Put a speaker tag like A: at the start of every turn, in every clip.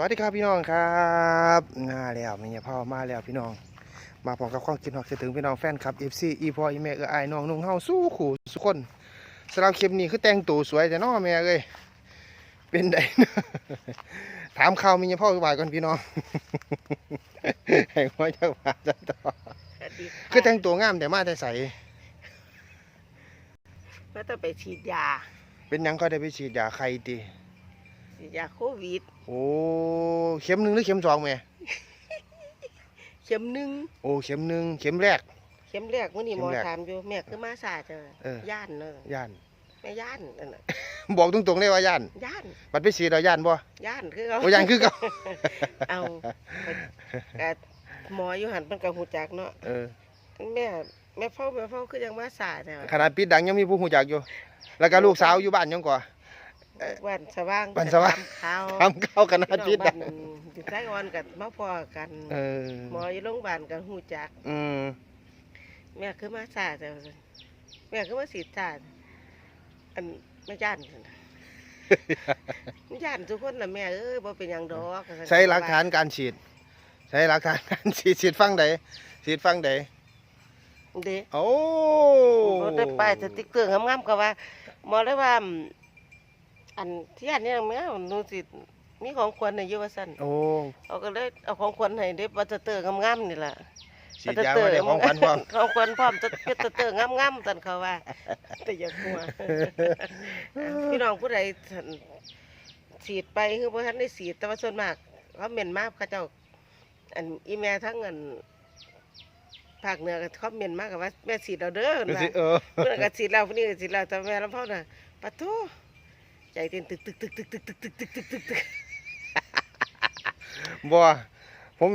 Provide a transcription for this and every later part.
A: วัสดีครับพี่น้องครับมาแล้วมีพ่อมาแล้วพี่น้อง มาพร้อมกับความคิดฮอกคิดถึงพี่น้องแฟนคลับ FC อีพ่ออีแม่เออไอายน้องนุ่งเฮาสู้ขู่สุกคนสำหรับคลิปนี้คือแต่งตัวสวยแต่น้อแม่เอ้ยเป็นไดถามข่าวมีพ่อบ่ายก่อนพี่น้องให้พ่อเจ้าบ่าวจะต่อ
B: สวัสดีค่ะ
A: คือแต่งตัวงามแต่มาแต่ใส
B: ก็ต้องไปฉีดยา
A: เป็นหยังก็ได้ไปฉีดยาไข้ติ
B: ฉีดยาโควิด
A: โอ้เข็มหนึ่งหรือเข็มสองแม่
B: เข็มหนึ่ง
A: โอ้เข็มหนึ่งเข็มแรก
B: เข็มแรกวันนี้หมอ
A: เข็มแรก
B: ถามอยู่แม่คือมาสาเจอ
A: เออ
B: ย่านเนอะ
A: ย่าน
B: แม่ย่านนั่นน่ะ
A: บอกตรงๆเลยว่าย่าน
B: ย่าน
A: บัดไปฉีดแล้วย่านบ่
B: ย่านคือเอา
A: โอ้ย่านคือเก่า
B: เอาแต่หมออยู่หันเป็นกับหูจักเนาะ
A: เออ
B: แม่แม่เฝ้าแม่เฝ้าคือยังมาสาแต่
A: ขนาดปิดดังยังมีผู้หูจักอยู่ แล้วก็ลูกสาวอยู่บ้านยังกว่า
B: วันสว่าง
A: วันสว่าง
B: ข่าว
A: ทำเข้าขนาดปิ
B: พี่
A: ด
B: น้อง
A: ดั
B: บ้างนอยู่ใต้วันกันมาพอกัน
A: เออ
B: หมออยู่โรงพยาบาลกันหูจัก
A: อืม
B: แม่คือมาสาแต่ว่าซั่นแม่คือมาสีสาอันไม่ย่านซั่นน่ะ ไม่ย่านทุกคนนะแม่เอ้ยบ่เป็นหยังดอก
A: ใช้หลักฐานการฉีด ใช้หลักฐานการฉีดฉีดฟังใดฉีดฟังใด
B: เด้
A: โอ้
B: บ่ได้ป้ายสติ๊กเกอร์งามๆก็ว่าหมอเลยว่า อืมอันที่อันนี้แม่หนูสิมีของควรให้อยู่ว่าซั่น
A: โอ้
B: เอาก็เลยเอาของควรให้เด้บัตเตอร์งามๆนี่ล่ะ
A: ฉีดยาไม่ได้ของขวัญพร้อม
B: ของควรพร้อมจะบัตเตอร์งามๆซั่นเขาว่า แต่อย่ากลัวพี่น้องผู้ใดท่านฉีดไปคือบ่ทันได้ฉีดแต่ว่าส่วนมากเขาเม่นมากเขาเจ้าอันอีแม่ทั้งเงินภาคเหนือก็เขาเม่นมากกับว่าแม่ฉีดเราเด้อ
A: ดู
B: ว่า
A: สิเออ
B: เพื่อนก็ฉีดเราผู้นี้ก็ฉีดเราแต่แม่ลำพ่อน่ะปะโท ใจเต้นตึกตึกตึกตึกตึกตึกตึกตึกตึกตึกตึก
A: บ่ผม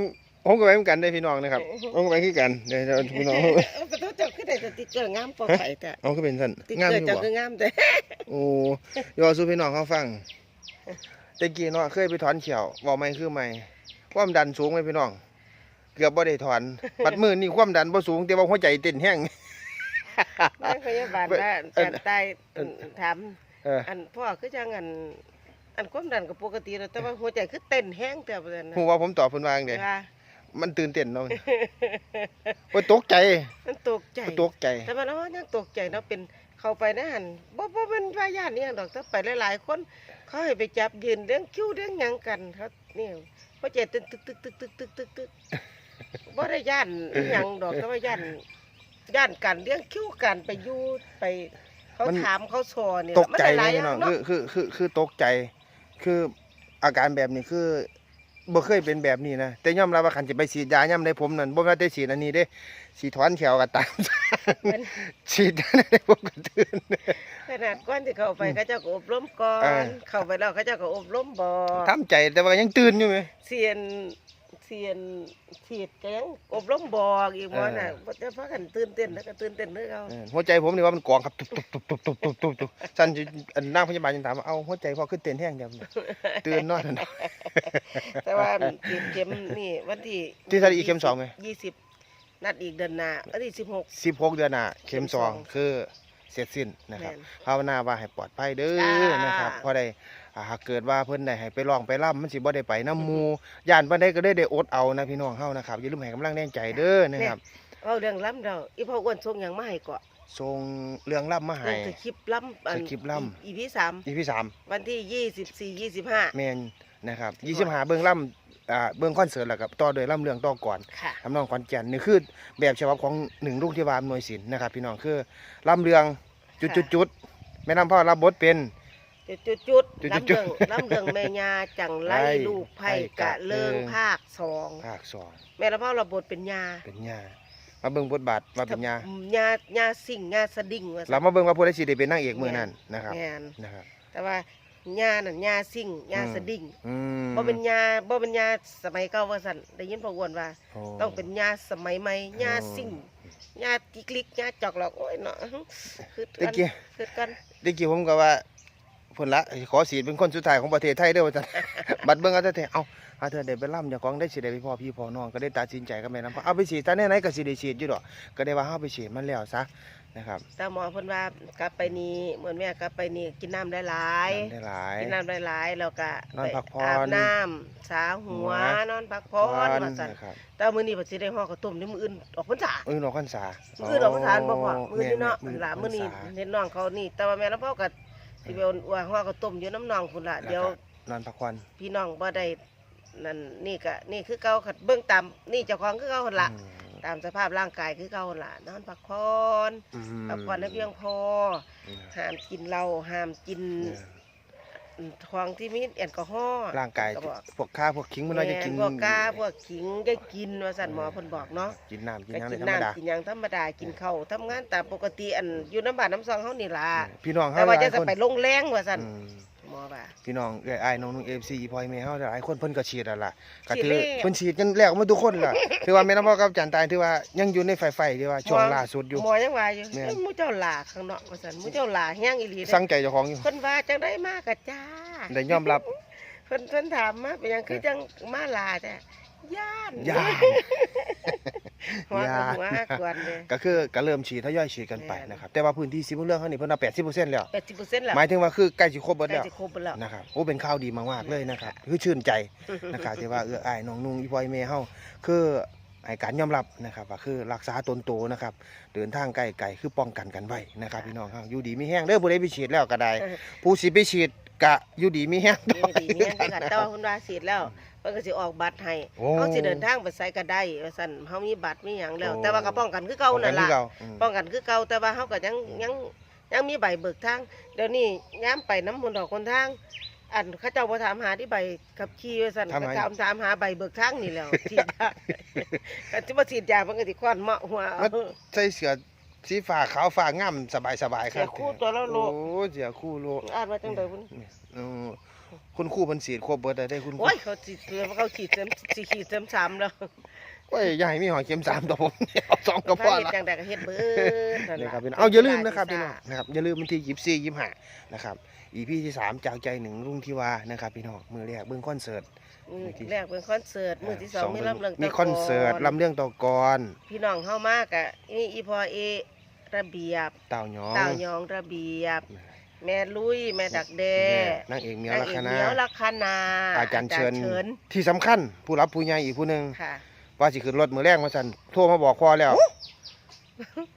A: ผมก็ไปเหมือนกันได้พี่น้องนะครับผมก็ไปคือกันเดี๋ยวพี่น้อง
B: เอาปะโทเจ้าคือได้สติกเกอร์งามปอไข่แต่
A: เอาก็เป็นสั่นงาม
B: อ
A: ยู่
B: เจ้า
A: บ่
B: คืองามแต่
A: โอ้ยอสู้พี่น้องเขาฟังแต่กี้เนาะเคยไปถอนเขียวบอกไม่คือไม่ความดันสูงไหมพี่น้อง เกือบบ่ได้ถอนปัดมือนี่ความดันบ่สูงแต่ว่าหัวใจเต้นแห้ง
B: นางพยาบาลว่าจันตายถาม
A: เออ
B: อันพ่อคือจังอันอันความดันก็ปกติแล้วแต่ว่าหัวใจคือเต้นแห้งแต่ว่านั้นนะ
A: ฮู้ว่าผมตอบเพิ่นว่าจังได๋
B: ว่า
A: มันตื่นเต้นเนาะโอ้ยตกใจ
B: มันตกใจ
A: ตกใจ
B: แต่มันอ๋อยังตกใจเนาะเป็นเข้าไปในะหันบ่บ่เป็นว่าญาตินี่ดอกถ้าไปหลายๆคนเขาให้ไปจับยืนเรื่องคิ้วเรื่องหยังกันเขานี่หัวใจตึกตึกตึกตึกตึกตึกตึกตึกบ่ได้ย่านอิหยังดอกแต่ว่าย่านย่านกันเรื่องคิ้วกันไปอยู่ไป เขา
A: มัน
B: ถามเขาสอนนี่
A: ตกใจ
B: มันห
A: นะ
B: ลายๆอ
A: พี่
B: ย่าง
A: น้อง
B: เนาะ
A: คือคือคือคือตกใจ คืออาการแบบนี้คือบ่เคยเป็นแบบนี้นะแต่ยอมรับว่าคันจะไปฉีดยายามใดผมนั่นบ่ว่าแต่ฉีดอันนี้เด้สิถอนแขวก็ตาม
B: มัน
A: ฉีดอันใดผมก็ตื่น
B: ขนาดก่อนที่เข้าไปเขาเจ้าก็อบรมก่อ
A: เออ
B: น เข้าไปแล้วเขาเจ้าก็อบรมบ่
A: ทำใจแต่ว่ายังตื่นอยู่ไหม
B: เสียนเสียนฉีดแกงอบรมบอกอีกหมอน่ะ
A: เออ
B: บ่จะพากันตื่นเต้นแล้วก็ตื่นเต้นเด้อเขา
A: เออหัวใจผมนี่ว่ามันกองครับตุบตุบตุบตุบตุบตุบตุบตุบสั่นอยู่อันนางพยาบาลยังถามว่าเอาหัวใจพ่อขึ้นเต้นแห้งเดียวตื่นนอนนั่นน่ะ
B: แต่ว่าฉีดเข็มนี่วันที่
A: ที่ทะเลอีกเข็มสองไหม
B: ยี่สิบนัดอีกเดือนหน้าวันที่สิบหก
A: สิบหกเดือนหน้าเข็มสอง
B: เข็มสอง
A: คือ เสร็จสิ้นนะครับ
B: แม่น
A: ภาวนาว่าให้ปลอดภัยเด้อ
B: จ้าน
A: นะครับเพราะได้อ่าหากเกิดว่าเพิ่นได้ให้ไปร้องไปร่ำมันสิบ่ได้ไปน้ำหมูย่านเพิ่นได้ก็ได้ได้อดเอานะพี่น้องเฮานะครับอย่าลืมให้กำลังแรงใจเด้อนะครับ
B: เอาเรื่องล้ำเราอีพ่ออ้วนส่งหยังมาให้เกาะ
A: ส่งเรื่องร่ำมาให้
B: เรื่องสคริปต์ล้ำอัน
A: สคริปต์ล้ำ
B: อีพีสาม
A: อีพี่สาม
B: วันที่ยี่สิบสี่ยี่สิบห้า
A: แมนนะครับยี่สิบหาเบื้องล่ำ อ่าเบื้องคอนเสิร์ตแล้วกับต่อโดยล่ำเรื่องต่อก่อน
B: ค่ะ
A: ทำนองขอนแก่นนี่คือแบบฉบับของหนึ่งลูกที่วามหน่วยศิลป์นะครับ พี่น้องคือล่ำเรื่องจุดจุดจุดแม่น้ำพ่อรับบทเป็น
B: จุดจุดจุด
A: จุด
B: ล้ำ
A: จุ
B: เรื่
A: ด
B: องล้ำเรื่องแม่ยาจังไร
A: ไล่
B: ลูกไผ่
A: ไผ่
B: กะ
A: กะ
B: เลิง
A: เลิง
B: ภาคสอง
A: ภาคสอง
B: แม่ละพ่อระบทเป็นยา
A: เป็นยามาเบิ่งบทบาทว่าเป็นยา
B: ญาญาสิ่งญาสดิ่งว่า
A: เรามาเบิ่งว่าผู้ใดสิได้เป็นนางเอกมือนั้นนะครับ
B: แม่น
A: นะครับ
B: แต่ว่า ญานั่นญาสิ่งญา
A: อืม
B: สดิ่ง
A: อืม
B: บ่เป็นญาบ่เป็นญาสมัยเก่าว่าซั่นได้ยินพ่ออ้วนว่า
A: โอ้
B: ต้องเป็นญาสมัยใหม่ญา
A: โอ้
B: สิ่งญาติกลิกญาจอกหลอกโอ้ยเนาะคือ
A: ตะกี้
B: คือกัน
A: ตะกี้ผมก็ว่า เพิ่นละขอสีเป็นคนสุดท้ายของประเทศไทยเด้อว่าซั่นบัดเบิ่งเอาแต่แต่เอ้าหาเธอได้ไปล่ำเจ้าของได้สิได้ไปพ่อพี่พ่อน้องก็ได้ตัดสินใจกับแม่นำเอาไปฉีดตาแน่ไหนก็สิได้ฉีดอยู่ดอกก็ได้ว่าเฮาไปฉีดมันแล้วซะนะครับ
B: แต่หมอเพิ่นว่ากลับไปนี่เหมือนแม่กลับไปนี่กินน้ำได้หลาย
A: น้ำได้หลาย
B: กินน้ำได้หลายแล้วก็
A: นอนพักผ่อน
B: อาบน้ำสาหัว
A: หัว
B: นอนพักผ่อนว่าซั่น
A: นะครับ
B: แต่มื้อนี้บ่สิได้ห่อข้าวต้มนี่มื้ออื่นออกพรรษา
A: เอ้ยน้องขันษา
B: มื้ออื่นออกพรรษาบ่พ่อมื้อนี้เนาะ
A: แม่
B: หลามื้อนี้
A: พรรษา
B: เห็นน้องเขานี่ แต่ว่าแม่ลำพ่อก็ สิไปเอาว่าห่อข้าวต้มอยู่น้ำน้องพุ่นล่ะ
A: แล้วก็
B: เดี๋ยว
A: นอนพักผ่อน
B: พี่น้องบ่ได้นั่นนี่ก็นี่คือเก่าคัดเบิ่งตามนี่เจ้าของคือเก่าหั่นล่ะ
A: อืม
B: ตามสภาพร่างกายคือเก่าหั่นล่ะนอนพักผ่อน
A: อืม
B: พักผ่อนให้เพียงพอ
A: อืม
B: ห้ามกินเหล้าห้ามกิน
A: เนี่ย
B: ของที่มีแอลกอฮอล์
A: ร่างกาย
B: ก็บอก
A: พวกข้าพวกขิงมันเราจะกิน
B: แม่พวกกาพวกขิงได้กินว่าสั่นหมอเพิ่นบอกเนาะ
A: กินน้ำกิน
B: ก็
A: หยัง
B: กิ
A: ได้
B: น
A: ธรรมดา
B: น้ำกินหยังธรรมดากินข้าวทำงานตามปกติอันอยู่น้ำบาดน้ำซองเฮานี่ล่ะ
A: พี่น้อง
B: แต่
A: เฮาห
B: ว่า
A: ลา
B: จะ
A: ย
B: จะ
A: คน
B: ไปลงแรงว่าสั่น
A: อืม
B: หมอว่า
A: พี่น้องเอ้ยอ้ายน้องนุ่ง FC อีพอยแม่เฮาหลายคนเพิ่นก็ฉีดแล้วล่ะก็
B: ฉีด
A: ถือ
B: แล้ว
A: เพิ่นฉีดกันแล้วมาทุกคนล่ะถือว่าแม่น้ำพ่อกับจันตายถือว่ายังอยู่ในไฟไฟที่ว่าช่วงล่าสุดอยู่
B: หมอยังว่าอยู่
A: แม่น
B: เอ้ยหมูเจ้าหลาข้างนอกว่าสั่นหมูเจ้าหลาแห้งอีหลีเด้
A: สั่งใจเจ้าของอยู่
B: เพิ่นว่าจังได้มากกะจ้า
A: ได้ยอมรับ
B: เพิ่นเพิ่นถามมาเป็นหยังคือจังมาลาแต่ ย่าน
A: ย่าน
B: หัวกับ
A: ย่าน
B: หัวกวนเลย
A: ก็คือก็เริ่มฉีดทยอยฉีดกันไป
B: แม่น
A: นะครับแต่ว่าพื้นที่สิบเรื่องเขานี่เพิ่นเอา80%แล้ว
B: 80%แล้ว
A: หมายถึงว่าคือใกล้สิครบเบิด
B: ใกล้
A: แล้ว
B: จะครบแล้ว
A: นะครับโอ้เป็นข่าวดีมากๆเลยนะครับคือชื่นใจนะครับที่ว่าเอื้ออ้ายน้องนุ่งอีพอยแม่เฮาคือให้การยอมรับนะครับว่าคือรักษาตนโตนะครับเดินทางไกลๆคือป้องกันกันไว้นะครับพี่น้องเฮาอยู่ดีมีแห้งเด้อผู้ใดไปฉีดแล้วก็ได้ผู้สิไปฉีดกะอยู่ดีมีแห้ง
B: นี่ดีเนี่ยคือกันแต่ว่าคุณว่าสิทธิ์แล้ว เพิ่นก็สิออกบัตรให้
A: โอ้
B: เขาสิเดินทางไปไสก็ได้ว่าซั่นเฮามีบัตรมีหยังแล้ว
A: โอ้
B: แต่ว่าก็ป้องกันคือเก่า
A: ป้องกั
B: นั่
A: น
B: น
A: คือ
B: ล่ะ
A: เก่าอืม
B: ป้องกันคือเก่าแต่ว่าเฮาก็ยังยังยังมีใบเบิกทางเดี๋ยวนี้ยามไปน้ำมนต์ดอกคนทาง อันเขาเจ้าบ่ถามหาที่ใบขับขี่ว่าซั่น
A: ถามหา
B: ก็ถามถามหาใบเบิกทางนี่แหล้วฉีดยาก็สิบ่ฉีดยาเพิ่นก็สิควันเหมาะหัวเอา
A: มันใส่เสื้อสีฟ้าขาวฟ้างามสบายๆค
B: เสี
A: รั
B: ย
A: บ
B: คู่ตัวละโล
A: โอ้เสียคู่โล
B: อ่านว่าจังได๋พุ่น
A: เนี่ยเออ คุณครูเพิ่นฉีดครบเบิดได้ได้คุณครู
B: โอ้ยเขาฉีดเขาฉีดเต็มสิฉีดเต็มสามแล้ว
A: โอ้ยอย่าให้มีหอยเข็มสามต่อผมเอาสองก็พอ
B: เฮ็ด
A: ละ
B: จังได๋ก็เฮ็ดเบิดนั่น
A: นี่
B: ล่ะ
A: ครับพี่น้องเอาอย่าลืมนะครับพี่น้องนะครับอย่าลืมวันที่ยี่สี่ยี่ห้านะครับอีพีที่สามจากใจหนึ่งรุ่งที่วานะครับพี่น้องมือแรกเบื้องคอนเสิร์ต
B: มือแรกเป็นคอนเสิร์ตมือที่สองมีลำเรื่อง
A: มีคอนเสิร์ตลำเรื่องต่อกร
B: พี่น้องเข้ามากอะนี่อีพอเอระเบียบ
A: เต่าหยอง
B: เต่ายองระเบียบ แม่ลุยแม่ดักแด้
A: นางเอกเมียวลักษ
B: นาง
A: ณะ
B: เอกเหมียวลักษณะ
A: อาจารย์เชิญ
B: เชิญ
A: ที่สำคัญ ผู้รับผู้ใหญ่อีกผู้หนึ่ง
B: ค่ะ
A: ว่าสิขึ้นรถมือแรกมาสั่นโทรมาบอกพ่อแล้ว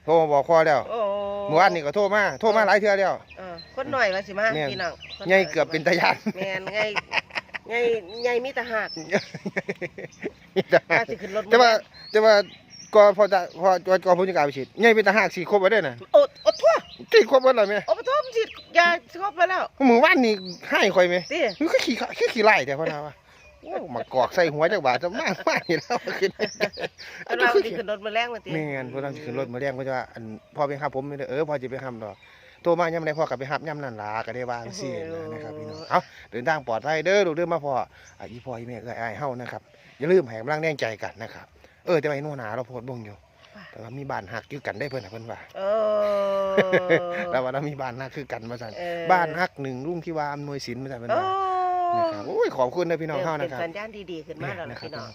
A: โทรมาบอกพ่อแล้ว
B: โอ้
A: เมื่อวานนี่ก็โทรมาโทรมาหลายเทื่อแล้ว
B: เออคนหน่อยว่าสิมา
A: แม่น
B: พี่น้องคน
A: ใหญ่เกือบเป็นตายาน
B: แม่นไงไงไงมีแตาหักว่าสิขึ้นรถ
A: แต่ว่าแต่ว่าก็พอจะพอพอพอผู้จัดการไปฉีดใหญ่เป็นตาหากสี่ครบไว้ได้น่ะ
B: โอ้โอ้ทั่ว
A: ที่ครบไว้เลยไหม
B: โอ้ปฐมสิยาครบไปแล้ว
A: มือว่านนี่ให้คอยไหม
B: ติ
A: มันก็ขี่ขาคือขี่ไล่แต่พ่อนาว่าโอ้มากอกใส่หัวจักบาทจะมากมากนี่แล้วขึ้น
B: อันว่าสิขึ้นรถมาแรงมาติ
A: ไม่งั้นพวกเราสิขึ้นรถมาเรียงก็จะว่าอันพ่อไปหับผมไม่ได้เออพ่อจะไปหับดอกโทรมาย่ำไรพ่อกลับไปหับย่ำนั่นลาก็ได้วางสินะครับพี่น้องเอาเดินทางปลอดภัยเด้อลูกเด้อมาพ่ออะอีพ่ออีแม่ก็ไอ้ายเฮานะครับอย่าลืมให้กำลังแรงใจกันนะครับเออแต่ว่าไอ้หนู่นหนาเราโพดบ่งอยู่ แต่ว่ามีบ้านหักอยู่กันได้เพิ่นน่ะเพิ่นว่า
B: เออ
A: แล้วว่าเรามีบ้านหักคือกันมาสั่น
B: เออ
A: บ้านหักหนึ่งรุ่งที่ว่าอำนวยสินมาสั่นเพิ่น
B: โอ้
A: ว่านะครับโอ้ยขอบคุณนะพี่น้องเฮา
B: เป็
A: นะครับ
B: สัญญาณดีๆขึ้นมาแล้ว
A: นะ
B: ล่ะ
A: ครับ
B: พี่น้อง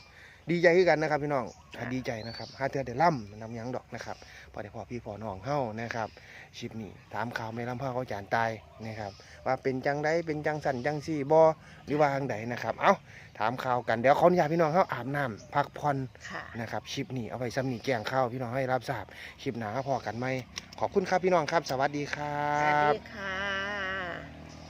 A: ดีใจคือกันนะครับพี่น้อง
B: ค่ะ
A: ดีใจนะครับหาเทือได้ล่ำนำหยังดอกนะครับ พอได้พอพี่พอน้องเฮานะครับชิปนี้ถามข่าวไม่ลำพ่อเขาจานตายนะครับ ว่าเป็นจังไดเป็นจังสันจังซี่บอหรือว่าจังใดนะครับ เอ้าถามข่าวกันเดี๋ยวขออนุญาตพี่น้องเฮาอาบน้ำพักผ่อน
B: ค่ะ
A: นะครับชิปนี้เอาไปซ้ำนี่แกงข้าวพี่น้องให้รับทราบคลิปหนาพอกันไหมขอบคุณครับพี่น้องครับ สวัสดีครั
B: สวัส
A: บ
B: ดีค่ะ